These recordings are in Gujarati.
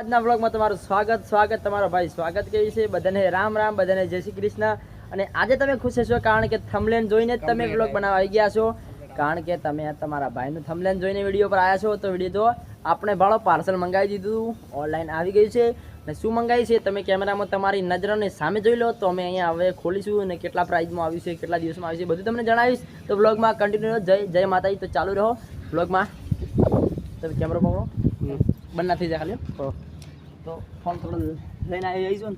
આજના બ્લોગમાં તમારું સ્વાગત સ્વાગત તમારો ભાઈ. સ્વાગત કહ્યું છે? બધાને રામ રામ બધાને જય શ્રી કૃષ્ણ. અને આજે તમે ખુશ છો કારણ કે થમલેન જોઈને જ તમે બ્લોગ બનાવવા આવી ગયા છો. કારણ કે તમે તમારા ભાઈનું થમલેન જોઈને વીડિયો પર આવ્યા છો તો વીડિયો તો આપણે ભાડો પાર્સલ મંગાવી દીધું. ઓનલાઈન આવી ગયું છે. અને શું મંગાવી છે? તમે કેમેરામાં તમારી નજરને સામે જોઈ લો તો અમે અહીંયા હવે ખોલીશું અને કેટલા પ્રાઇઝમાં આવ્યું છે કેટલા દિવસમાં આવ્યું છે બધું તમને જણાવીશ. તો બ્લોગમાં કન્ટિન્યુ જય જય માતાજી. તો ચાલુ રહો. બ્લોગમાં તમે કેમેરો પકડો. બંધ ના થઈ જાય ખાલી. તો ફોન થોડો લઈને આવી આવીશું ને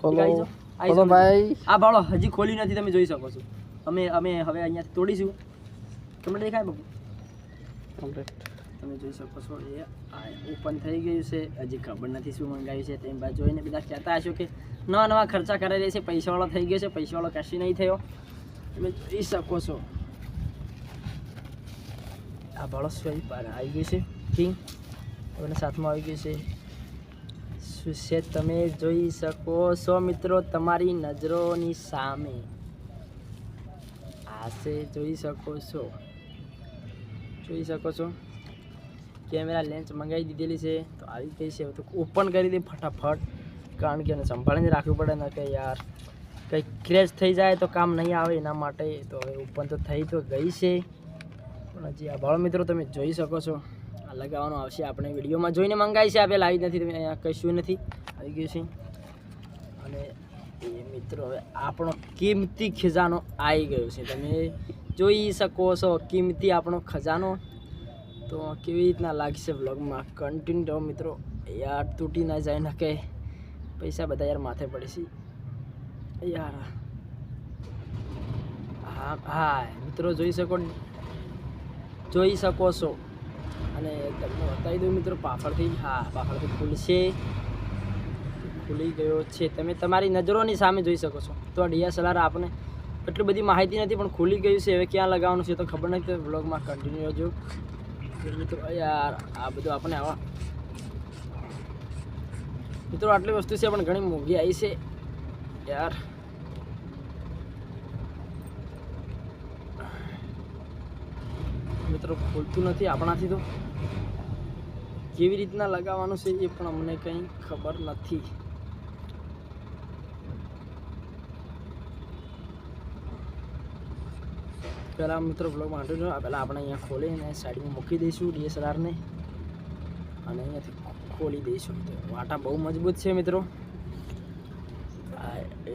ખોલો. ખોલો ભાઈ. આ બાળો હજી ખોલી નથી તમે જોઈ શકો છો. અમે અમે હવે અહીંયા તોડીશું. તમને દેખાય બાપુ? તમે જોઈ શકો છો એ ઓપન થઈ ગયું છે. હજી ખબર નથી શું મંગાવ્યું છે તેમ જોઈને બધા કહેતા હશો કે નવા નવા ખર્ચા રહ્યા છે પૈસાવાળો થઈ ગયો છે પૈસાવાળો કશી નહીં થયો. તમે જોઈ શકો છો. આ બળસ પાર આવી ગયું છે કિંગ સાથમાં આવી ગયું છે. છે તમે જોઈ શકો છો મિત્રો તમારી નજરોની સામે. આશે જોઈ શકો છો. જોઈ શકો છો? કેમેરા લેન્સ મંગાવી દીધેલી છે. તો આવી ગઈ છે. તો ઓપન કરી દે ફટાફટ. કારણ કે એને સંભાળીને રાખવું પડે ને કે યાર કંઈ ક્રેશ થઈ જાય તો કામ નહીં આવે એના માટે. તો હવે ઓપન તો થઈ તો ગઈ છે. પણ હજી આ મિત્રો, તમે જોઈ શકો છો. લગાવવાનું આવશે. આપણે વિડીયોમાં જોઈને મંગાવી છે. આપણે આવી નથી. તમે અહીંયા કશું નથી. આવી ગયું છે. અને એ મિત્રો, હવે આપણો કિંમતી ખજાનો આવી ગયો છે. તમે જોઈ શકો છો કિંમતી આપણો ખજાનો. તો કેવી રીતના લાગશે બ્લોગમાં કન્ટિન્યુ રહો મિત્રો. યાર, તૂટી ના જાય ને કે. પૈસા બધા યાર માથે પડે છે. યાર. હા હા, મિત્રો, જોઈ શકો જોઈ શકો છો. અને તમને બતાવી દઉં મિત્રો પાછળથી હા, પાછળથી ખુલશે. ખુલી ગયો છે. તમે તમારી નજરોની સામે જોઈ શકો છો. તો ડીએસએલઆર આપણે એટલી બધી માહિતી નથી, પણ ખુલી ગયું છે. હવે ક્યાં લગાવવાનું છે તો ખબર નથી, તો બ્લોગમાં કન્ટિન્યુ રહેજો. મિત્રો, યાર, આ બધું આપણે આવા. મિત્રો, આટલી વસ્તુ છે, પણ ઘણી મોંઘી આવી છે. યાર. મિત્રો, ખોલતું નથી આપણાથી તો. કેવી રીતના લગાવવાનું છે એ પણ અમને કંઈ ખબર નથી. પહેલાં મિત્રો બ્લોગ વાંધો જો પહેલાં આપણે અહીંયા ખોલીને સાઈડમાં મૂકી દઈશું ડીએસએલઆરને. અને અહીંયાથી ખોલી દઈશું. વાટા બહુ મજબૂત છે મિત્રો.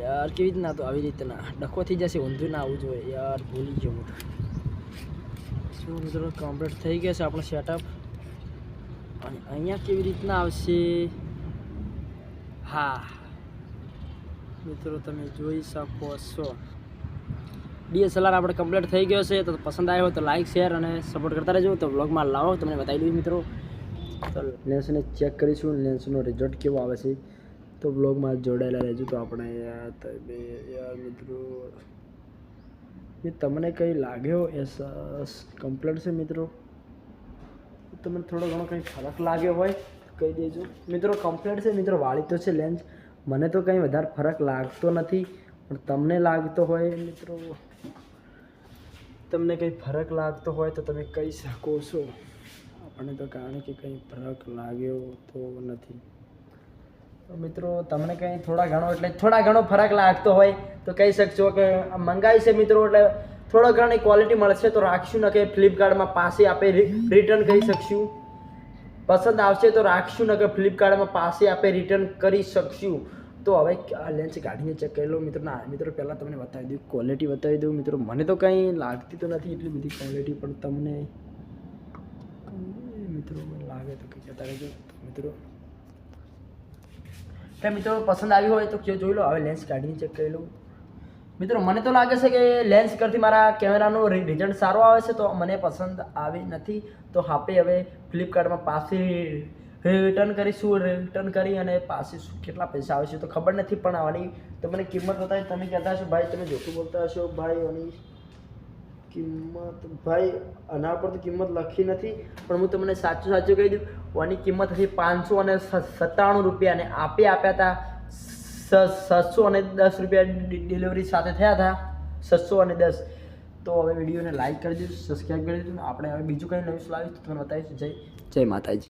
યાર કેવી રીતના તો આવી રીતના. ડખો થઈ જશે, ઊંધું ના આવવું જોઈએ. યાર ભૂલી ગયો હું શું મિત્રો કમ્પ્લીટ થઈ ગયા છે આપણો સેટઅપ અને અહીંયા કેવી રીતના આવશે? હા. મિત્રો, તમે જોઈ શકો છો. ડીએસએલઆર આપણે કમ્પ્લીટ થઈ ગયો છે. તો પસંદ આવ્યો તો લાઇક શેર અને સપોર્ટ કરતા રહેજો. તો વ્લોગમાં લાવો, તમને બતાવી દઉં મિત્રો. તો લેન્સને ચેક કરીશું. લેન્સનો રિઝલ્ટ કેવો આવે છે? તો વ્લોગમાં જોડાયેલા રહેજો. તો આપણે યાર, મિત્રો. એ તમને કંઈ લાગ્યો એ કમ્પ્લેટ છે મિત્રો? તમને થોડો ઘણો કંઈ ફરક લાગ્યો હોય, કહી દેજો. મિત્રો કમ્પ્લેટ છે, મિત્રો, વાળી તો છે લેન્સ મને તો કંઈ વધારે ફરક લાગતો નથી, પણ તમને લાગતો હોય, મિત્રો. તમને કંઈ ફરક લાગતો હોય તો તમે કહી શકો છો. આપણને તો કારણ કે કંઈ ફરક લાગ્યો તો નથી. મિત્રો, તમને કંઈ થોડા ઘણો, એટલે થોડા ઘણો ફરક લાગતો હોય, તો કહી શકશો કે મંગાવી છે મિત્રો, એટલે થોડો ઘણી ક્વોલિટી મળશે, તો રાખશું, ન કે ફ્લિપકાર્ટમાં પાસે આપે રિટર્ન કરી શકશું. પસંદ આવશે તો રાખશું, ન કે ફ્લિપકાર્ટમાં પાસે આપે રિટર્ન કરી શકશું. તો હવે આ લેન્સ કાઢીને ચેક કરી લો, મિત્રો. ના, મિત્રો, પહેલાં તમને બતાવી દઉં ક્વોલિટી બતાવી દઉં, મિત્રો. મને તો કંઈ લાગતી તો નથી એટલી બધી ક્વોલિટી પણ તમને મિત્રો, લાગે તો કંઈ કહેતા દઉં મિત્રો. કે મિત્રો પસંદ આવી હોય તો કયો જોઈ લો. હવે લેન્સ કાઢીને ચેક કરી લઉં. મિત્રો, મને તો લાગે છે કે લેન્સ કરતી મારા કેમેરાનો રિઝલ્ટ સારો આવે છે તો મને પસંદ આવી નથી. તો હાપે હવે ફ્લિપકાર્ટમાં પાછી રિટર્ન કરીશું. રિટર્ન કરી અને પાસે કેટલા પૈસા આવે છે તો ખબર નથી. પણ આની તમને કિંમત બતાવી તમે કહેતા હશો, ભાઈ, તમે જોતું બોલતા હશો. ભાઈ આની કિંમત? ભાઈ આના પર તો કિંમત લખી નથી, પણ હું તમને સાચું સાચું કહી દઉં આની કિંમત હતી પાંચસો અને સત્તાણું રૂપિયા અને આપે આપ્યા હતા સાતસો અને દસ રૂપિયા ડિલિવરી સાથે થયા હતા સાતસો અને દસ. તો હવે વિડીયોને લાઇક કરી દીધું સબસ્ક્રાઈબ કરી દીધું આપણે હવે બીજું કંઈ નવું લાવીશું તો તમને બતાવીશું. જય જય માતાજી.